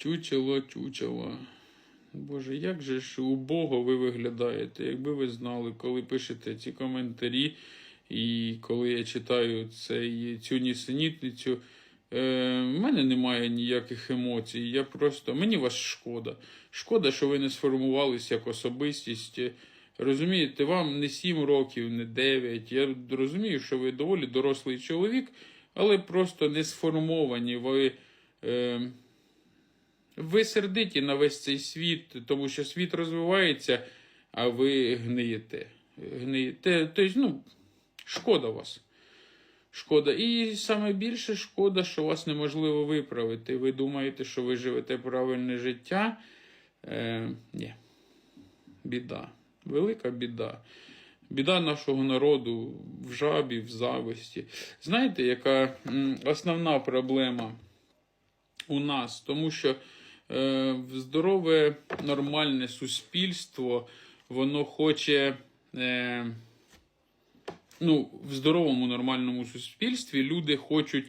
Чучело, чучело. Боже, як же ж убого ви виглядаєте, якби ви знали, коли пишете ці коментарі, і коли я читаю цей, цю нісенітницю, е, в мене немає ніяких емоцій. Я просто, мені вас шкода. Шкода, що ви не сформувалися як особистість. Розумієте, вам не 7 років, не 9. Я розумію, що ви доволі дорослий чоловік, але просто не сформовані. Ви. Е, ви сердиті на весь цей світ, тому що світ розвивається, а ви гниєте. Гниєте. Тобто, ну, шкода вас. Шкода. І саме більше шкода, що вас неможливо виправити. Ви думаєте, що ви живете правильне життя. Е, ні. Біда. Велика біда. Біда нашого народу в жабі, в зависті. Знаєте, яка основна проблема у нас? Тому що здорове, нормальне суспільство, воно хоче. Е, ну, в здоровому нормальному суспільстві люди хочуть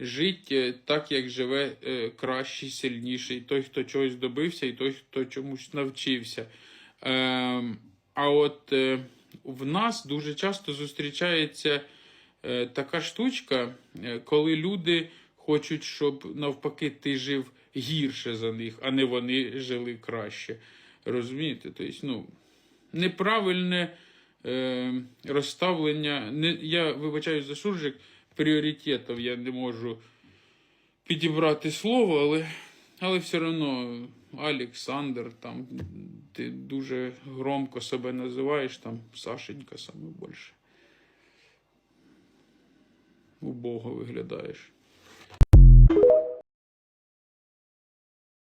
жити так, як живе е, кращий, сильніший, той, хто чогось добився, і той, хто чомусь навчився. Е, а от е, в нас дуже часто зустрічається е, така штучка, е, коли люди хочуть, щоб навпаки ти жив гірше за них, а не вони жили краще. Розумієте? Тобто, ну, неправильне е, розставлення. Не, я вибачаюсь за суржик, пріоритетів я не можу підібрати слово, але, але все одно Олександр, там, ти дуже громко себе називаєш, там Сашенька саме більше. Убого виглядаєш.